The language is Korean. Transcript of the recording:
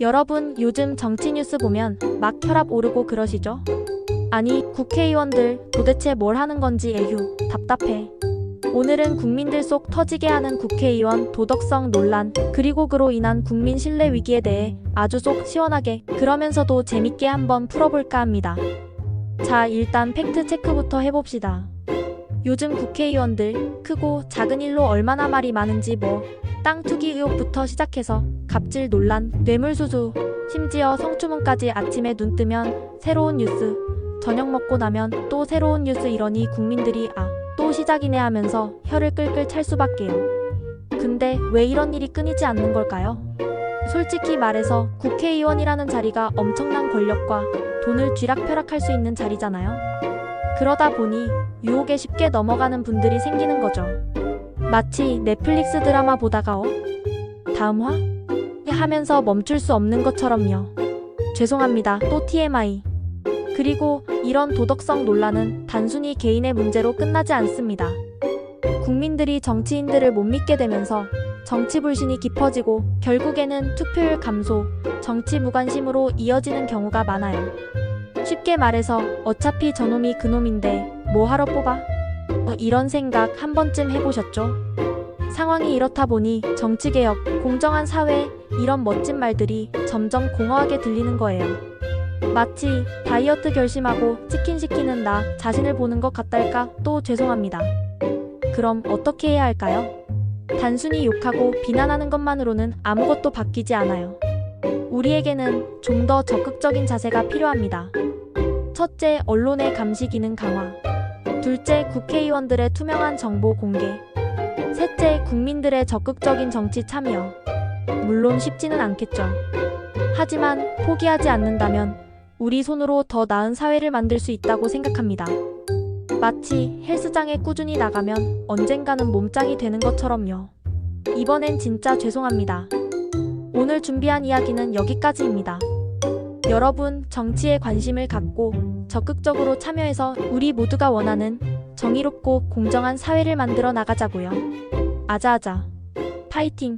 여러분 요즘 정치 뉴스 보면 막 혈압 오르고 그러시죠? 아니 국회의원들 도대체 뭘 하는 건지 에휴 답답해. 오늘은 국민들 속 터지게 하는 국회의원 도덕성 논란 그리고 그로 인한 국민 신뢰 위기에 대해 아주 속 시원하게 그러면서도 재밌게 한번 풀어볼까 합니다. 자 일단 팩트 체크부터 해봅시다. 요즘 국회의원들 크고 작은 일로 얼마나 말이 많은지 뭐 땅 투기 의혹부터 시작해서 갑질 논란, 뇌물수수, 심지어 성추문까지 아침에 눈 뜨면 새로운 뉴스, 저녁 먹고 나면 또 새로운 뉴스 이러니 국민들이 아, 또 시작이네 하면서 혀를 끌끌 찰 수밖에요. 근데 왜 이런 일이 끊이지 않는 걸까요? 솔직히 말해서 국회의원이라는 자리가 엄청난 권력과 돈을 쥐락펴락할 수 있는 자리잖아요. 그러다 보니 유혹에 쉽게 넘어가는 분들이 생기는 거죠. 마치 넷플릭스 드라마 보다가 어? 다음 화? 하면서 멈출 수 없는 것처럼요. 죄송합니다. 또 TMI. 그리고 이런 도덕성 논란은 단순히 개인의 문제로 끝나지 않습니다. 국민들이 정치인들을 못 믿게 되면서 정치 불신이 깊어지고 결국에는 투표율 감소, 정치 무관심으로 이어지는 경우가 많아요. 쉽게 말해서 어차피 저놈이 그놈인데 뭐 하러 뽑아? 어, 이런 생각 한 번쯤 해보셨죠? 상황이 이렇다 보니 정치개혁, 공정한 사회, 이런 멋진 말들이 점점 공허하게 들리는 거예요. 마치 다이어트 결심하고 치킨 시키는 나 자신을 보는 것 같달까? 또 죄송합니다. 그럼 어떻게 해야 할까요? 단순히 욕하고 비난하는 것만으로는 아무것도 바뀌지 않아요. 우리에게는 좀 더 적극적인 자세가 필요합니다. 첫째, 언론의 감시 기능 강화. 둘째, 국회의원들의 투명한 정보 공개. 셋째, 국민들의 적극적인 정치 참여. 물론 쉽지는 않겠죠. 하지만 포기하지 않는다면 우리 손으로 더 나은 사회를 만들 수 있다고 생각합니다. 마치 헬스장에 꾸준히 나가면 언젠가는 몸짱이 되는 것처럼요. 이번엔 진짜 죄송합니다. 오늘 준비한 이야기는 여기까지입니다. 여러분, 정치에 관심을 갖고 적극적으로 참여해서 우리 모두가 원하는 정의롭고 공정한 사회를 만들어 나가자고요. 아자아자. 파이팅!